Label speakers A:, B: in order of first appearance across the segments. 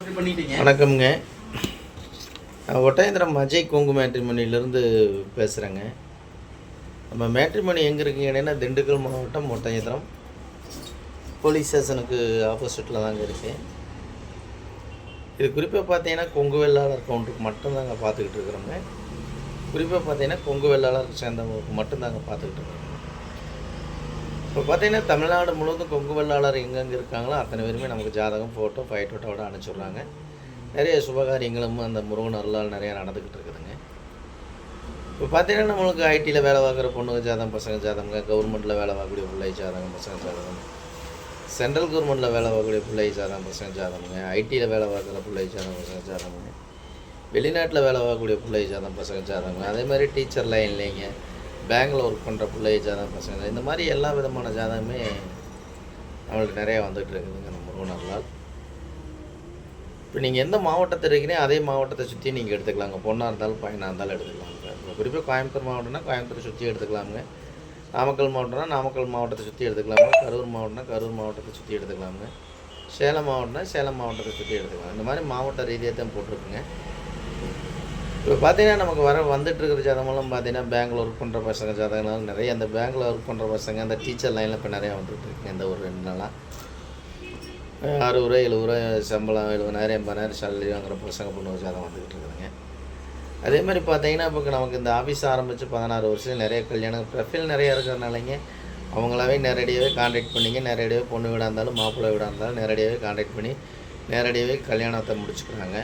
A: வணக்கம்ங்க. நான் ஒட்டயந்திரம் அஜய் கொங்கு மேட்ரிமணிலேருந்து பேசுகிறேங்க நம்ம மேட்ரிமணி எங்கே இருக்கீங்கன்னா திண்டுக்கல் மாவட்டம் ஒட்டயந்திரம். போலீஸ் ஸ்டேஷனுக்கு ஆப்போசிட்டில் தாங்க இருக்குது இது குறிப்பாக பார்த்தீங்கன்னா கொங்கு வெள்ளாளர் கவுண்டருக்கு மட்டும்தாங்க பார்த்துக்கிட்டு இருக்கிறோங்க. குறிப்பாக பார்த்தீங்கன்னா கொங்கு வெள்ளாளருக்கு சேர்ந்தவங்களுக்கு மட்டும்தாங்க பார்த்துக்கிட்டு இருக்கிறோம் இப்போ பார்த்தீங்கன்னா தமிழ்நாடு முழுவதும் கொங்கு வெள்ளாளர் எங்கெங்கே இருக்காங்களோ அத்தனை பேருமே நமக்கு ஜாதகம் ஃபோட்டோ ஃபைட்டோட்டோட அனுப்பிச்சுட்றாங்க நிறைய சுபகாரியங்களும் அந்த முருகன் அருளால் நிறையா நடந்துக்கிட்டு இருக்குதுங்க. இப்போ பார்த்தீங்கன்னா நம்மளுக்கு ஐடியில் வேலை பார்க்குற பொண்ணுங்க ஜாதகம் பசங்க ஜாதகங்க கவர்மெண்ட்டில் வேலை பார்க்கக்கூடிய பிள்ளை ஜாதகம் பசங்க ஜாதகம். சென்ட்ரல் கவர்மெண்ட்டில் வேலை பார்க்கக்கூடிய பிள்ளை ஜாதகம் பசங்க ஜாதகங்க ஐடியில் வேலை பார்க்குற பிள்ளை ஜாதகம் பசங்க ஜாதகங்க வெளிநாட்டில் வேலை பார்க்கக்கூடிய பிள்ளை ஜாதகம் பசங்க ஜாதகங்க அதே மாதிரி டீச்சர் லைன்லேங்க பேங்கில் ஒர்க் பண்ணுற பிள்ளை ஜாதகம் பசங்க இந்த மாதிரி எல்லா விதமான ஜாதகமே நம்மளுக்கு நிறையா வந்துகிட்டு இருக்குதுங்க நம்ம முருகனர்களால் இப்போ நீங்கள் எந்த மாவட்டத்தில் இருக்கிறீங்க அதே மாவட்டத்தை சுற்றி நீங்கள் எடுத்துக்கலாங்க. பொண்ணாக இருந்தாலும் பையனாக இருந்தாலும் எடுத்துக்கலாங்க. இப்போ குறிப்பாக கோயம்புத்தூர் மாவட்டம்னா கோயம்புத்தூரை சுற்றி எடுத்துக்கலாமுங்க நாமக்கல் மாவட்டம்னா நாமக்கல் மாவட்டத்தை சுற்றி எடுத்துக்கலாமுங்க கரூர் மாவட்டம்னா கரூர் மாவட்டத்தை சுற்றி எடுத்துக்கலாமுங்க சேலம் மாவட்டம்னா சேலம் மாவட்டத்தை சுற்றி எடுத்துக்கலாம். இந்த மாதிரி மாவட்ட ரீதியாக தான் போட்டிருக்குங்க. இப்போ பார்த்தீங்கன்னா நமக்கு வர வந்துட்டு இருக்கிற ஜாதகமெல்லாம் பார்த்தீங்கன்னா பேங்கில் ஒர்க் பண்ணுற பசங்க ஜாதகம்லாம் நிறைய அந்த பேங்கில் ஒர்க் பண்ணுற பசங்க அந்த டீச்சர் லைனில் இப்போ நிறையா வந்துட்டு இருக்குங்க இந்த ஒரு ரெண்டு நாளாக அறுபது ரூபாய் எழுபது ரூபா சம்பளம் எழுபதாயிரம் எண்பதாயிரம் சேலரி வாங்குற பசங்க பொண்ணு ஜாதகம் வந்துக்கிட்டு இருக்குதுங்க அதே மாதிரி பார்த்தீங்கன்னா இப்போ நமக்கு இந்த ஆஃபீஸ் ஆரம்பித்து பதினாறு வருஷம் நிறைய கல்யாணம் ப்ரொஃபைல் நிறைய இருக்கிறனாலங்க அவங்களாவே நேரடியாகவே காண்டாக்ட் பண்ணிங்க. நேரடியாகவே பொண்ணு வீடாக இருந்தாலும் மாப்பிள்ளை வீடாக இருந்தாலும் நேரடியாகவே காண்டாக்ட் பண்ணி நேரடியாகவே கல்யாணத்தை முடிச்சுக்கிறாங்க.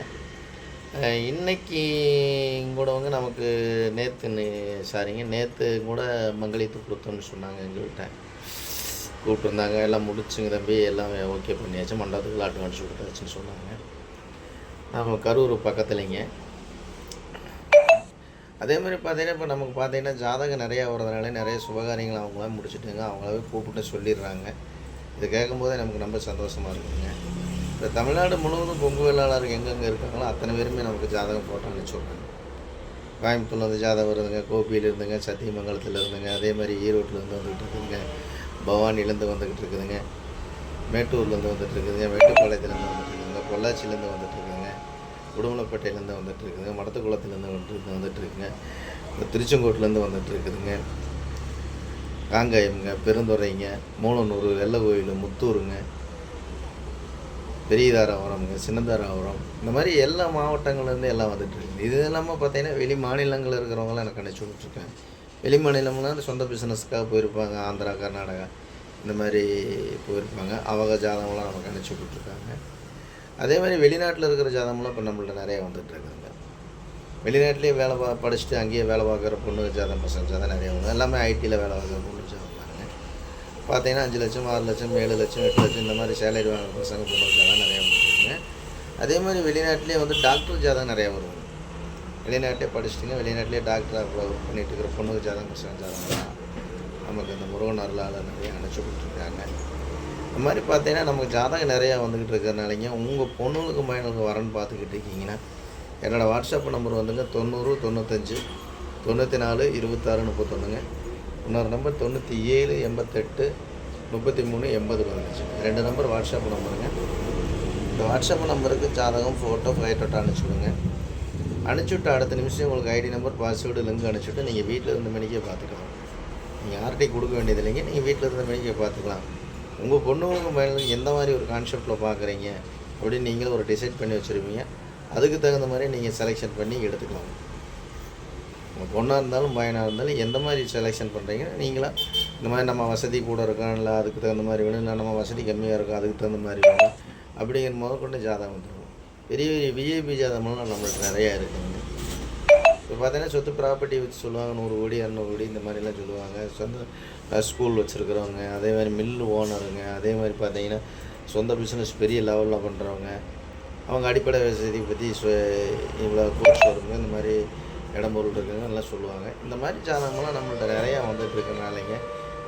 A: இன்னைக்கு கூட வந்து நமக்கு நேற்று சாரிங்க நேற்று கூட மங்களித்து கொடுத்தோன்னு சொன்னாங்க எங்கள்கிட்ட கூப்பிட்டுருந்தாங்க எல்லாம் முடிச்சுங்க தம்பி எல்லாம் ஓகே பண்ணியாச்சு மண்டபத்துக்குள்ள அட்வான்ஸ் கொடுத்தாச்சுன்னு சொன்னாங்க. நம்ம கரூர் பக்கத்துலேங்க. அதே மாதிரி பார்த்தீங்கன்னா இப்போ நமக்கு பார்த்தீங்கன்னா ஜாதகம் நிறையா வர்றதுனால நிறைய சுபகாரியங்கள் அவங்களாம் முடிச்சுட்டுங்க அவங்களாவே கூப்பிட்டு சொல்லிடுறாங்க. இது கேட்கும்போதே நமக்கு ரொம்ப சந்தோஷமாக இருக்குங்க. இந்த தமிழ்நாடு முழுவதும் கொங்கு வேளாளர் எங்கெங்கே இருக்காங்களோ அத்தனை பேருமே நமக்கு ஜாதகம் போட்டு அனுப்பிச்சுட்றாங்க கோயம்புத்தூர்ல இருந்து ஜாதகம் வருதுங்க கோபியில் இருந்துங்க சத்தியமங்கலத்தில் இருந்துங்க அதே மாதிரி ஈரோட்டிலேருந்து வந்துக்கிட்டு இருக்குதுங்க பவானிலேருந்து வந்துக்கிட்டு இருக்குதுங்க மேட்டூர்லேருந்து வந்துட்டு இருக்குதுங்க மேட்டுப்பாளையத்துலேருந்து வந்துட்டு இருக்குதுங்க பொள்ளாச்சியிலேருந்து வந்துட்டு இருக்குதுங்க உடுமலைப்பேட்டையிலேருந்து வந்துட்டு இருக்குதுங்க மடத்துக்குளத்துலேருந்து வந்துட்டு வந்துட்டு இருக்குங்க இப்போ திருச்செங்கோட்டிலேருந்து வந்துட்டு இருக்குதுங்க காங்காயம்ங்க பெருந்துறைங்க மூலனூர் வெள்ளை கோயில் முத்தூருங்க பெரியதாராபுரம்ங்க சின்னதாராபுரம் இந்த மாதிரி எல்லா மாவட்டங்கள்லேருந்து எல்லாம் வந்துட்டுருக்கு இது இல்லாமல் பார்த்தீங்கன்னா வெளி மாநிலங்களில் இருக்கிறவங்களாம் எனக்கு அனுப்பிச்சி விட்ருக்கேன் வெளி மாநிலம்லாம் சொந்த பிஸ்னஸ்க்காக போயிருப்பாங்க. ஆந்திரா கர்நாடகா இந்த மாதிரி போயிருப்பாங்க. அவங்க ஜாதகம்லாம் நமக்கு அனுப்பிச்சி விட்ருக்காங்க அதே மாதிரி வெளிநாட்டில் இருக்கிற ஜாதகம்லாம் இப்போ நம்மள்ட்ட நிறைய வந்துட்டு இருக்காங்க வெளிநாட்டிலேயே வேலை பா படிச்சுட்டு அங்கேயே வேலை பார்க்குற பொண்ணு ஜாதகம் பசங்க ஜாதகம் நிறைய வந்து எல்லாமே ஐடியில் வேலை பார்க்குற பொண்ணு ஜாதகம். பார்த்தீங்கன்னா அஞ்சு லட்சம் ஆறு லட்சம் ஏழு லட்சம் எட்டு லட்சம் இந்த மாதிரி சேலரி வாங்குற பசங்க பொண்ணு நிறையா வந்துருக்குங்க. அதே மாதிரி வெளிநாட்டிலே வந்து டாக்டர் ஜாதகம் நிறையா வருவாங்க வெளிநாட்டிலே படிச்சுட்டிங்க வெளிநாட்டிலே டாக்டராக பண்ணிகிட்டு இருக்கிற பொண்ணுக்கு ஜாதகம் பசங்க ஜாதகம்லாம் நமக்கு இந்த முருகன் அருளால் நிறைய அனுப்பிச்சி கொடுத்துருக்காங்க. இந்த மாதிரி பார்த்தீங்கன்னா நமக்கு ஜாதகம் நிறையா வந்துக்கிட்டு இருக்கிறனாலங்க உங்கள் பொண்ணுங்களுக்கு பையனுக்கு வரன்னு பார்த்துக்கிட்டு இருக்கீங்கன்னா என்னோடய வாட்ஸ்அப் நம்பர் வந்துங்க தொண்ணூறு தொண்ணூத்தஞ்சு தொண்ணூற்றி நாலு இருபத்தாறு முப்பத்தொன்றுங்க இன்னொரு நம்பர் தொண்ணூற்றி ஏழு எண்பத்தெட்டு முப்பத்தி மூணு எண்பது பதினஞ்சு. ரெண்டு நம்பர் வாட்ஸ்அப் நம்பருங்க இந்த வாட்ஸ்அப் நம்பருக்கு ஜாதகம் ஃபோட்டோ ஃபைட்டோட்டோ அனுப்பிச்சுடுங்க அனுப்பிச்சுட்டு அடுத்த நிமிஷம் உங்களுக்கு ஐடி நம்பர் பாஸ்வேர்டு லிங்க் அனுப்பிச்சுட்டு நீங்கள் வீட்டில் இருந்த மணிக்கே பார்த்துக்கலாம். நீங்கள் யார்கிட்டையும் கொடுக்க வேண்டியது இல்லைங்க நீங்கள் வீட்டில் இருந்த மணிக்கே பார்த்துக்கலாம். உங்கள் பொண்ணுங்களுக்கும் பையனுக்கு எந்த மாதிரி ஒரு கான்செப்டில் பார்க்குறீங்க அப்படின்னு நீங்களும் ஒரு டிசைட் பண்ணி வச்சுருப்பீங்க. அதுக்கு தகுந்த மாதிரி நீங்கள் செலெக்ஷன் பண்ணி எடுத்துக்கலாம். பொண்ணாக இருந்தாலும் பையனாக இருந்தாலும் எந்த மாதிரி செலெக்ஷன் பண்ணுறீங்க நீங்களாம் இந்த மாதிரி நம்ம வசதி கூட இருக்கோம் இல்லை அதுக்கு தகுந்த மாதிரி வேணும். இல்லை நம்ம வசதி கம்மியாக இருக்கும் அதுக்கு தகுந்த மாதிரி வேணும். அப்படிங்கிற முத கொண்டு ஜாதகம் வந்துடும் பெரிய பெரிய விஐபி ஜாதகம்லாம் நம்மளுக்கு நிறையா இருக்குங்க இப்போ பார்த்தீங்கன்னா சொத்து ப்ராப்பர்ட்டி வச்சு சொல்லுவாங்க. நூறு கோடி இரநூறு கோடி இந்த மாதிரிலாம் சொல்லுவாங்க. சொந்த ஸ்கூல் வச்சுருக்கிறவங்க. அதே மாதிரி மில் ஓனருங்க அதே மாதிரி பார்த்தீங்கன்னா சொந்த பிஸ்னஸ் பெரிய லெவலில் பண்ணுறவங்க அவங்க அடிப்படை வசதி பற்றி இவ்வளோ கோர்ஸ் வருங்க. இந்த மாதிரி இடம் பொருள் நல்லா சொல்லுவாங்க. இந்த மாதிரி ஜாதகம்லாம் நம்மள்ட்ட நிறையா வந்துட்டுருக்கனாலைங்க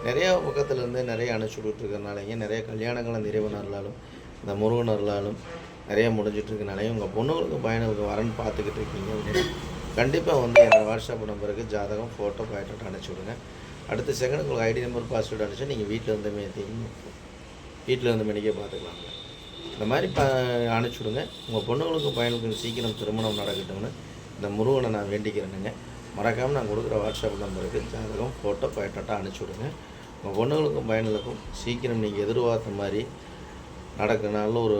A: நிறையா பக்கத்துலேருந்து நிறைய அனுப்பிச்சு விட்டுருக்கனாலங்க நிறைய கல்யாணங்களும் நிறைவனர்களாலும் இந்த முருகனர்களாலும் நிறையா முடிஞ்சிட்ருக்கனாலையும் உங்கள் பொண்ணுங்களுக்கு பையனுக்கு வரன்னு பார்த்துக்கிட்டு இருக்கீங்க அப்படின்னு கண்டிப்பாக வந்து என்னோடய வாட்ஸ்அப் நம்பருக்கு ஜாதகம் ஃபோட்டோ பயோட்டோ அனுப்பிச்சி விடுங்க. அடுத்த செகண்ட் உங்களுக்கு ஐடி நம்பர் பாஸ்வேர்டு அனுப்பிச்சு நீங்கள் வீட்டில் இருந்தமே வீட்டில் இருந்து மணிக்கே பார்த்துக்கலாங்க இந்த மாதிரி ப அனுப்பிச்சி விடுங்க. உங்கள் பொண்ணுங்களுக்கும் பையனுக்கும் சீக்கிரம் திருமணம் நடக்கட்டும்னு இந்த முருகனை நான் வேண்டிக்கிறேனுங்க. மறக்காமல் நான் கொடுக்குற வாட்ஸ்அப் நம்பருக்கு ஜாதகம் ஃபோட்டோ பயோட்டோட்டா அனுப்பிச்சி விடுங்க. உங்கள் பொண்ணுங்களுக்கும் பையனுக்கும் சீக்கிரம் நீங்கள் எதிர்பார்த்த மாதிரி நடக்க நல்ல ஒரு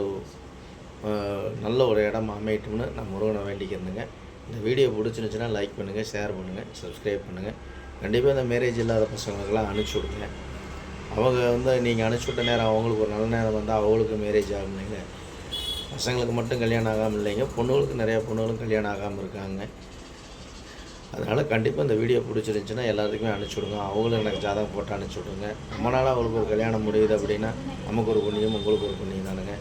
A: நல்ல ஒரு இடம் அமையட்டும்னு நான் முருகனை வேண்டிக்கிறேனுங்க. இந்த வீடியோ பிடிச்சிருந்துச்சுன்னா லைக் பண்ணுங்கள் ஷேர் பண்ணுங்கள் சப்ஸ்கிரைப் பண்ணுங்கள் கண்டிப்பாக இந்த மேரேஜ் இல்லாத பசங்களுக்கெல்லாம் அனுப்பிச்சி விடுங்க. அவங்க வந்து நீங்கள் அனுப்பிச்சி விட்ட நேரம் அவங்களுக்கு ஒரு நல்ல நேரம் வந்தால் அவங்களுக்கு மேரேஜ் ஆகும் பசங்களுக்கு மட்டும் கல்யாணம் ஆகாமல் இல்லைங்க. பொண்ணுகளுக்கு நிறையா பொண்ணுகளும் கல்யாணம் ஆகாமல் இருக்காங்க. அதனால் கண்டிப்பாக இந்த வீடியோ பிடிச்சிருந்துச்சின்னா எல்லாத்துக்குமே அனுப்பிச்சி விடுங்க. அவங்களும் எனக்கு ஜாதகம் போட்டு அனுப்பிச்சி விடுங்க. ரொம்ப நாளாக அவங்களுக்கு ஒரு கல்யாணம் முடியுது அப்படின்னா நமக்கு ஒரு புண்ணியம் உங்களுக்கு ஒரு புண்ணியம் தானுங்க.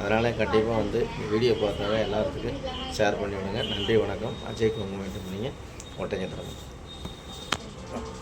A: அதனால் கண்டிப்பாக வந்து வீடியோ பார்த்தாவே எல்லாத்துக்கும் ஷேர் பண்ணி விடுங்க. நன்றி வணக்கம். அஜய் குங்குமம் பண்ணிங்க ஒட்டஞ்சத்திரம்.